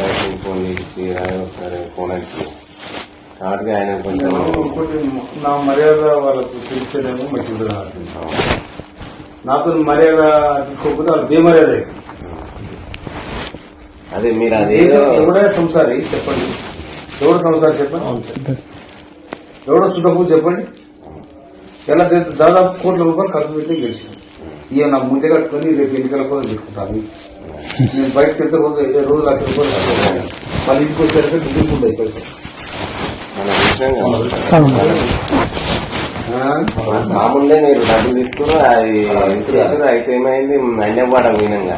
బయటకు ఫోన్ ఇచ్చి ఒకసారి ఫోన్ వచ్చి కాబట్టి ఆయన కొంచెం నా మర్యాద వాళ్ళకు తెలిసేదేమో మంచిది నాకు నాతో మర్యాద తీసుకోకపోతే వాళ్ళు బేమర్యాద. అవుతుంది. అదే మీరు అది దేశం ఎవడే సంసారి చెప్పండి. ఎవడు సంసారి చెప్పండి. ఎవడో చుట్టకు చెప్పండి. ఎలా? దాదాపు కోట్ల రూపాయలు ఖర్చు పెట్టి గెలిచాను. ఇక నా ముందే కట్టుకొని రేపు ఎన్నికల కోసం పెట్టుకుంటాను నేను బయటకు వెళ్తే రోజు రోజు లక్ష రూపాయలు. మళ్ళీ ఇంటికి వచ్చాక మిగిలిపోతుంది మామూలుగా మీరు డబ్బులు తీసుకుని అది చేసారు అయితే ఏమైంది? అన్యవాడం వినంగా.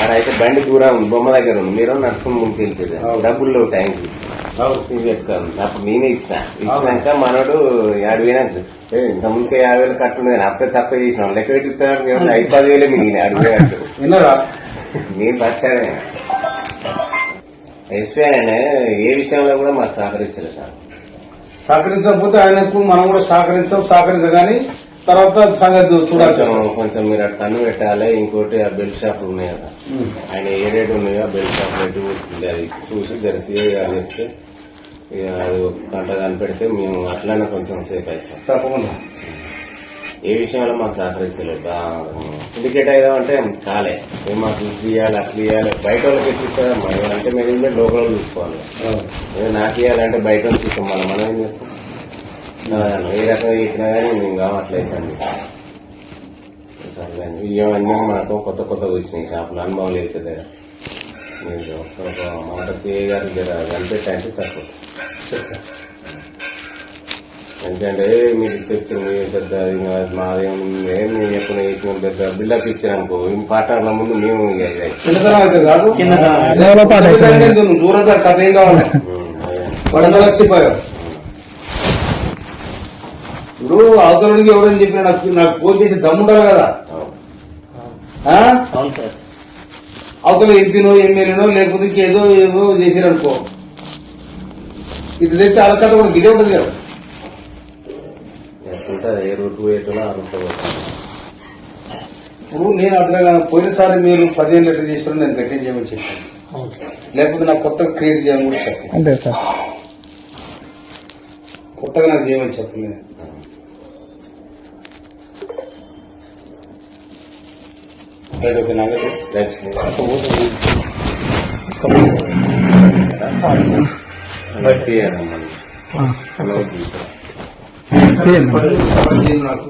ఆడైతే బండి దూరం బొమ్మ దగ్గర ఉంది. మీరు నడుచుకుని ముందుకు వెళ్తుంది డబ్బులు లేవు టైంకి ఇది చెప్తాను అప్పుడు నేనే ఇచ్చిన. ఇచ్చినాక మనోడు యాభై వేలకు "ఏ, ఇంత ముందుకే యాభై వేలు కట్టుండే అప్పుడే తప్ప చేసిన లెక్క పెట్టిస్తాడు ఐదు పది వేలే మిగిలిన అడిగే విన్నారా? నేను వచ్చానే ఎస్పీ ఆయన ఏ విషయంలో కూడా మాకు సహకరిస్తారు సార్. సహకరించకపోతే ఆయనకు మనం కూడా సహకరించాం సహకరించగాని తర్వాత సంగతి చూడాల్సి కొంచెం మీరు అటు కన్ను పెట్టాలి ఇంకోటి ఆ బెల్ట్ షాపులు ఉన్నాయి కదా. ఆయన ఏ రేటు ఉన్నాయో ఆ బెల్ట్ షాప్ రేటు ఉంటుంది అది చూసి జరిసి అని చెప్తే ఇక అది ఒక గంట కనిపెడితే మేము అట్లనే కొంచెం సేఫ్ అవుతాం తప్పకుండా. ఏ విషయంలో మాకు సహకరిస్తలేదు సిండికేట్ అయ్యామంటే కాలే మేము మాకు ఇది చేయాలి అట్లా చేయాలి బయట వాళ్ళకి ఎట్లా ఇస్తారా మరి అంటే మేనేజ్మెంట్ లోపల వాళ్ళు చూసుకోవాలి. నాకు ఇవ్వాలంటే బయట వాళ్ళు చూస్తాం మళ్ళీ మనం ఏం చేస్తాం? ఏ రకంగా ఇచ్చినా కానీ మేము కావట్లేదండి ఇవన్నీ మనకు కొత్త కొత్త వచ్చినాయి షాపులు అనుభవం లేదు కదా. మీరు ఒక మాట సిఏ గారు జర కనిపెట్టంటే సరిపోతుంది ఎందుకంటే మీరు తెచ్చింది పెద్ద మాదేం ఏం నేను ఎప్పుడు వేసిన పెద్ద బిల్డప్ ఇచ్చారనుకో ఈ పాటల ముందు మేము దూరం సార్ కథ ఏం కావాలి లక్షిపోయావు ఇప్పుడు అవతలకి ఎవరని చెప్పిన నాకు నాకు ఫోన్ చేసి దమ్ముండాలి కదా. అవును. ఆ? అవును సార్. అవతల ఎంపీనో ఎమ్మెల్యేనో లేకపోతే ఏదో ఏదో చేసిరనుకో ఇది తెచ్చి అలకత కూడా ఇదే ఉంటుంది కదా. ఏ రూట్ పోతుంది ఇప్పుడు నేను అర్థంగా పోయినసారి మీరు పదిహేను లీటర్ చేసిన నేను గట్టి చేయమని చెప్పాను. లేకపోతే నాకు కొత్తగా క్రియేట్ చేయాలని కూడా చెప్పాను అంతే సార్. కొత్తగా నాకు చేయమని చెప్పలేదు రైట్ ఓకే. నాకు